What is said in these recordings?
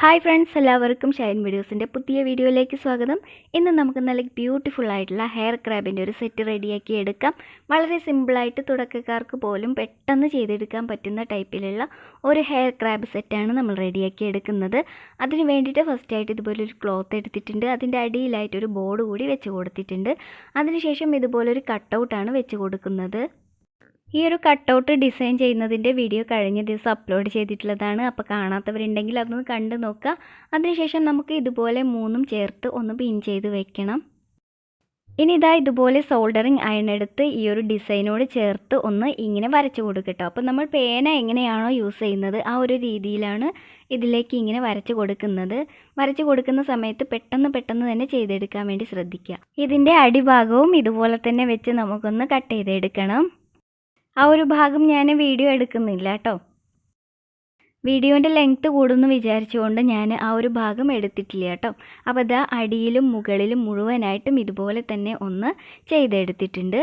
Hi friends എല്ലാവർക്കും ഷൈൻ വീഡിയോസിന്റെ പുതിയ വീഡിയോയിലേക്ക് സ്വാഗതം. ഇന്ന് നമുക്ക് നല്ല ബ്യൂട്ടിഫുൾ ആയിട്ടുള്ള ഹെയർ ക്രാബിന്റെ ഒരു സെറ്റ് റെഡിയാക്കി എടുക്കാം. വളരെ സിമ്പിളായിട്ട് തുടക്കക്കാർക്ക് പോലും പെട്ടെന്ന് ചെയ്തെടുക്കാൻ പറ്റുന്ന ടൈപ്പിലുള്ള ഒരു ഹെയർ ക്രാബ് സെറ്റാണ് നമ്മൾ റെഡിയാക്കി എടുക്കുന്നത്. അതിന് വേണ്ടിയിട്ട് ഫസ്റ്റായിട്ട് ഇതുപോലൊരു ക്ലോത്ത് എടുത്തിട്ടുണ്ട്. അതിന്റെ അടിയിലായിട്ടൊരു ബോർഡ് കൂടി വെച്ച് കൊടുത്തിട്ടുണ്ട്. അതിനുശേഷം ഇതുപോലൊരു കട്ടൗട്ടാണ് വെച്ച് കൊടുക്കുന്നത്. ഈ ഒരു കട്ടൗട്ട് ഡിസൈൻ ചെയ്യുന്നതിന്റെ വീഡിയോ കഴിഞ്ഞ ദിവസം അപ്ലോഡ് ചെയ്തിട്ടുള്ളതാണ്. അപ്പോൾ കാണാത്തവരുണ്ടെങ്കിൽ അതൊന്ന് കണ്ടു നോക്കുക. അതിനുശേഷം നമുക്ക് ഇതുപോലെ മൂന്നും ചേർത്ത് ഒന്ന് പിൻ ചെയ്ത് വെക്കണം. ഇനി ഇതാ ഇതുപോലെ സോൾഡറിങ് അയൺ എടുത്ത് ഈ ഒരു ഡിസൈനോട് ചേർത്ത് ഒന്ന് ഇങ്ങനെ വരച്ചു കൊടുക്കട്ടോ അപ്പോൾ നമ്മൾ പേന എങ്ങനെയാണോ യൂസ് ചെയ്യുന്നത് ആ ഒരു രീതിയിലാണ് ഇതിലേക്ക് ഇങ്ങനെ വരച്ചു കൊടുക്കുന്നത്. വരച്ചു കൊടുക്കുന്ന സമയത്ത് പെട്ടെന്ന് പെട്ടെന്ന് തന്നെ ചെയ്തെടുക്കാൻ വേണ്ടി ശ്രദ്ധിക്കുക. ഇതിന്റെ അടിഭാഗവും ഇതുപോലെ തന്നെ വെച്ച് നമുക്കൊന്ന് കട്ട് ചെയ്തെടുക്കണം. ആ ഒരു ഭാഗം ഞാൻ വീഡിയോ എടുക്കുന്നില്ല കേട്ടോ വീഡിയോന്റെ ലെങ്ത്ത് കൂടുമെന്ന് വിചാരിച്ചുകൊണ്ട് ഞാൻ ആ ഒരു ഭാഗം എടുത്തിട്ടില്ല കേട്ടോ അപ്പോൾ ഇതാ അടിയിലും മുകളിലും മുഴുവനായിട്ടും ഇതുപോലെ തന്നെ ഒന്ന് ചെയ്തെടുത്തിട്ടുണ്ട്.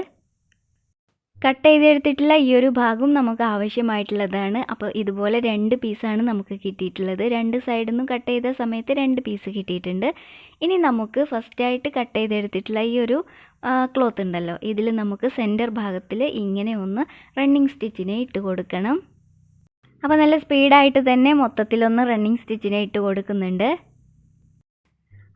കട്ട് ചെയ്തെടുത്തിട്ടുള്ള ഈ ഒരു ഭാഗം നമുക്ക് ആവശ്യമായിട്ടുള്ളതാണ്. അപ്പോൾ ഇതുപോലെ രണ്ട് പീസാണ് നമുക്ക് കിട്ടിയിട്ടുള്ളത്. രണ്ട് സൈഡിൽ നിന്നും കട്ട് ചെയ്ത സമയത്ത് രണ്ട് പീസ് കിട്ടിയിട്ടുണ്ട്. ഇനി നമുക്ക് ഫസ്റ്റായിട്ട് കട്ട് ചെയ്തെടുത്തിട്ടുള്ള ഈ ഒരു ക്ലോത്ത് ഉണ്ടല്ലോ. ഇതിൽ നമുക്ക് സെന്റർ ഭാഗത്തിൽ ഇങ്ങനെ ഒന്ന് റണ്ണിങ് സ്റ്റിച്ചിനെ ഇട്ട് കൊടുക്കണം. അപ്പോൾ നല്ല സ്പീഡായിട്ട് തന്നെ മൊത്തത്തിലൊന്ന് റണ്ണിങ് സ്റ്റിച്ചിനെ ഇട്ട് കൊടുക്കുന്നുണ്ട്.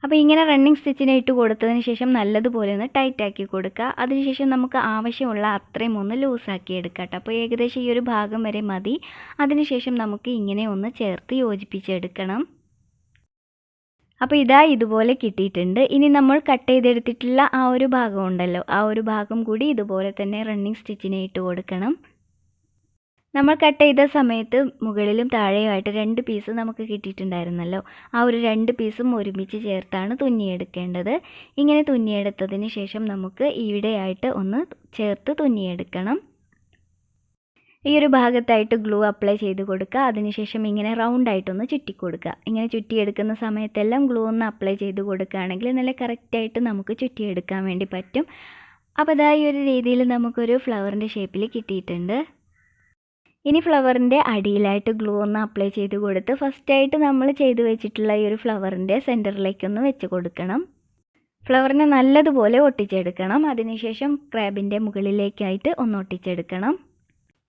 അപ്പോൾ ഇങ്ങനെ റണ്ണിങ് സ്റ്റിച്ചിനെ ഇട്ട് കൊടുത്തതിന് ശേഷം നല്ലതുപോലെ ഒന്ന് ടൈറ്റ് ആക്കി കൊടുക്കുക. അതിനുശേഷം നമുക്ക് ആവശ്യമുള്ള അത്രയും ഒന്ന് ലൂസാക്കി എടുക്കാം കേട്ടോ അപ്പോൾ ഏകദേശം ഈ ഒരു ഭാഗം വരെ മതി. അതിനുശേഷം നമുക്ക് ഇങ്ങനെ ഒന്ന് ചേർത്ത് യോജിപ്പിച്ചെടുക്കണം. അപ്പോൾ ഇതാ ഇതുപോലെ കിട്ടിയിട്ടുണ്ട്. ഇനി നമ്മൾ കട്ട് ചെയ്തെടുത്തിട്ടുള്ള ആ ഒരു ഭാഗം ഉണ്ടല്ലോ. ആ ഒരു ഭാഗം കൂടി ഇതുപോലെ തന്നെ റണ്ണിങ് സ്റ്റിച്ചിനെ ഇട്ട് കൊടുക്കണം. നമ്മൾ കട്ട് ചെയ്ത സമയത്ത് മുകളിലും താഴെയുമായിട്ട് രണ്ട് പീസ് നമുക്ക് കിട്ടിയിട്ടുണ്ടായിരുന്നല്ലോ. ആ ഒരു രണ്ട് പീസും ഒരുമിച്ച് ചേർത്താണ് തുന്നിയെടുക്കേണ്ടത്. ഇങ്ങനെ തുന്നിയെടുത്തതിന് ശേഷം നമുക്ക് ഇവിടെയായിട്ട് ഒന്ന് ചേർത്ത് തുന്നിയെടുക്കണം. ഈ ഒരു ഭാഗത്തായിട്ട് ഗ്ലൂ അപ്ലൈ ചെയ്ത് കൊടുക്കുക. അതിനുശേഷം ഇങ്ങനെ റൗണ്ട് ആയിട്ടൊന്ന് ചുറ്റി കൊടുക്കുക. ഇങ്ങനെ ചുറ്റിയെടുക്കുന്ന സമയത്തെല്ലാം ഗ്ലൂ ഒന്ന് അപ്ലൈ ചെയ്ത് കൊടുക്കുകയാണെങ്കിൽ നല്ല കറക്റ്റായിട്ട് നമുക്ക് ചുറ്റിയെടുക്കാൻ വേണ്ടി പറ്റും. അപ്പോൾ അതാ ഈ ഒരു രീതിയിൽ നമുക്കൊരു ഫ്ലവറിന്റെ ഷേപ്പിൽ കിട്ടിയിട്ടുണ്ട്. ഇനി ഫ്ലവറിന്റെ അടിയിലായിട്ട് ഗ്ലൂ ഒന്ന് അപ്ലൈ ചെയ്ത് കൊടുത്ത് ഫസ്റ്റായിട്ട് നമ്മൾ ചെയ്ത് വെച്ചിട്ടുള്ള ഈ ഒരു ഫ്ലവറിന്റെ സെന്ററിലേക്കൊന്ന് വെച്ച് കൊടുക്കണം. ഫ്ലവറിനെ നല്ലതുപോലെ ഒട്ടിച്ചെടുക്കണം. അതിനുശേഷം ക്രാബിന്റെ മുകളിലേക്കായിട്ട് ഒന്ന് ഒട്ടിച്ചെടുക്കണം.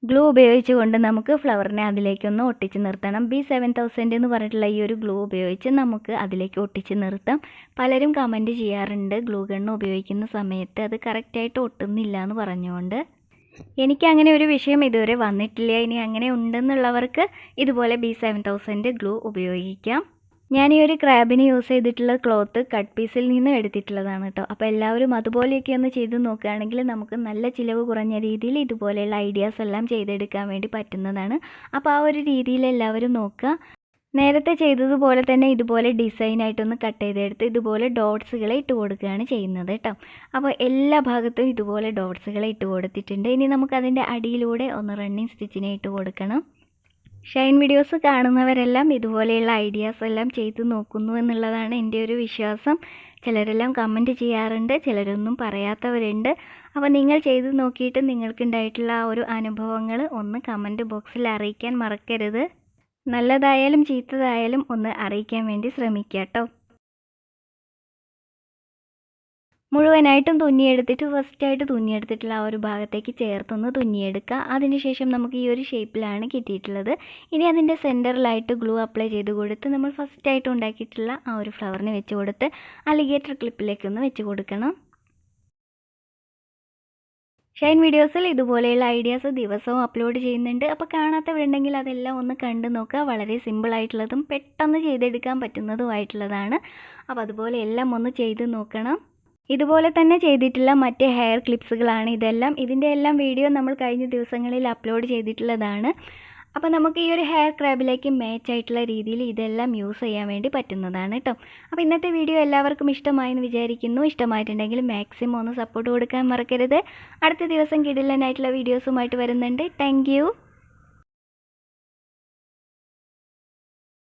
ഗ്ലൂ ഉപയോഗിച്ചുകൊണ്ട് നമുക്ക് ഫ്ലവറിനെ അതിലേക്കൊന്ന് ഒട്ടിച്ച് നിർത്തണം. ബി സെവൻ തൗസൻഡ് എന്ന് പറഞ്ഞിട്ടുള്ള ഈ ഒരു ഗ്ലൂ ഉപയോഗിച്ച് നമുക്ക് അതിലേക്ക് ഒട്ടിച്ച് നിർത്താം. പലരും കമന്റ് ചെയ്യാറുണ്ട് ഗ്ലൂ ഗണ്ണ് ഉപയോഗിക്കുന്ന സമയത്ത് അത് കറക്റ്റായിട്ട് ഒട്ടുന്നില്ല എന്ന് പറഞ്ഞുകൊണ്ട്. എനിക്ക് അങ്ങനെ ഒരു വിഷയം ഇതുവരെ വന്നിട്ടില്ല. ഇനി അങ്ങനെ ഉണ്ടെന്നുള്ളവർക്ക് ഇതുപോലെ ബി സെവൻ തൗസൻഡ് ഗ്ലൂ ഉപയോഗിക്കാം. ഞാൻ ഈ ഒരു ക്രാബിന് യൂസ് ചെയ്തിട്ടുള്ള ക്ലോത്ത് കട്ട് പീസിൽ നിന്ന് എടുത്തിട്ടുള്ളതാണ് കേട്ടോ അപ്പോൾ എല്ലാവരും അതുപോലെയൊക്കെ ഒന്ന് ചെയ്ത് നോക്കുകയാണെങ്കിൽ നമുക്ക് നല്ല ചിലവ് കുറഞ്ഞ രീതിയിൽ ഇതുപോലെയുള്ള ഐഡിയാസ് എല്ലാം ചെയ്തെടുക്കാൻ വേണ്ടി പറ്റുന്നതാണ്. അപ്പോൾ ആ ഒരു രീതിയിൽ എല്ലാവരും നോക്കുക. നേരത്തെ ചെയ്തതുപോലെ തന്നെ ഇതുപോലെ ഡിസൈനായിട്ടൊന്ന് കട്ട് ചെയ്തെടുത്ത് ഇതുപോലെ ഡോട്ട്സുകളെ ഇട്ട് കൊടുക്കുകയാണ് ചെയ്യുന്നത് കേട്ടോ അപ്പോൾ എല്ലാ ഭാഗത്തും ഇതുപോലെ ഡോട്ട്സുകളെ ഇട്ട് കൊടുത്തിട്ടുണ്ട്. ഇനി നമുക്കതിന്റെ അടിയിലൂടെ ഒന്ന് റണ്ണിങ് സ്റ്റിച്ചിനെ ഇട്ട് കൊടുക്കണം. ഷൈൻ വീഡിയോസ് കാണുന്നവരെല്ലാം ഇതുപോലെയുള്ള ഐഡിയാസ് എല്ലാം ചെയ്തു നോക്കുന്നു എന്നുള്ളതാണ് എന്റെ ഒരു വിശ്വാസം. ചിലരെല്ലാം കമന്റ് ചെയ്യാറുണ്ട് ചിലരൊന്നും പറയാത്തവരുണ്ട്. അപ്പോൾ നിങ്ങൾ ചെയ്ത് നോക്കിയിട്ട് നിങ്ങൾക്കുണ്ടായിട്ടുള്ള ആ ഒരു അനുഭവങ്ങൾ ഒന്ന് കമന്റ് ബോക്സിൽ അറിയിക്കാൻ മറക്കരുത്. നല്ലതായാലും ചീത്തതായാലും ഒന്ന് അറിയിക്കാൻ വേണ്ടി ശ്രമിക്കുക കേട്ടോ മുഴുവനായിട്ടും തുന്നിയെടുത്തിട്ട് ഫസ്റ്റായിട്ട് തുന്നിയെടുത്തിട്ടുള്ള ആ ഒരു ഭാഗത്തേക്ക് ചേർത്തൊന്ന് തുന്നിയെടുക്കുക അതിനുശേഷം നമുക്ക് ഈ ഒരു ഷേപ്പിലാണ് കിട്ടിയിട്ടുള്ളത്. ഇനി അതിന്റെ സെന്ററിലായിട്ട് ഗ്ലൂ അപ്ലൈ ചെയ്ത് കൊടുത്ത് നമ്മൾ ഫസ്റ്റായിട്ട് ഉണ്ടാക്കിയിട്ടുള്ള ആ ഒരു ഫ്ലവറിന് വെച്ച് കൊടുത്ത് അലിഗേറ്റർ ക്ലിപ്പിലേക്കൊന്ന് വെച്ച് കൊടുക്കണം. ഷൈൻ വീഡിയോസിൽ ഇതുപോലെയുള്ള ഐഡിയാസ് ദിവസവും അപ്ലോഡ് ചെയ്യുന്നുണ്ട്. അപ്പോൾ കാണാത്തവരുണ്ടെങ്കിൽ അതെല്ലാം ഒന്ന് കണ്ടു നോക്കുക. വളരെ സിമ്പിളായിട്ടുള്ളതും പെട്ടെന്ന് ചെയ്തെടുക്കാൻ പറ്റുന്നതുമായിട്ടുള്ളതാണ്. അപ്പോൾ അതുപോലെ എല്ലാം ഒന്ന് ചെയ്ത് നോക്കണം. ഇതുപോലെ തന്നെ ചെയ്തിട്ടുള്ള മറ്റ് ഹെയർ ക്ലിപ്സുകളാണ് ഇതെല്ലാം. ഇതിന്റെ എല്ലാം വീഡിയോ നമ്മൾ കഴിഞ്ഞ ദിവസങ്ങളിൽ അപ്ലോഡ് ചെയ്തിട്ടുള്ളതാണ്. അപ്പോൾ നമുക്ക് ഈ ഒരു ഹെയർ ക്രാബിലേക്ക് മാച്ച് ആയിട്ടുള്ള രീതിയിൽ ഇതെല്ലാം യൂസ് ചെയ്യാൻ വേണ്ടി പറ്റുന്നതാണ് കേട്ടോ അപ്പോൾ ഇന്നത്തെ വീഡിയോ എല്ലാവർക്കും ഇഷ്ടമായെന്ന് വിചാരിക്കുന്നു. ഇഷ്ടമായിട്ടുണ്ടെങ്കിൽ മാക്സിമം ഒന്ന് സപ്പോർട്ട് കൊടുക്കാൻ മറക്കരുത്. അടുത്ത ദിവസം കിടിലനായിട്ടുള്ള വീഡിയോസുമായിട്ട് വരുന്നുണ്ട്. താങ്ക്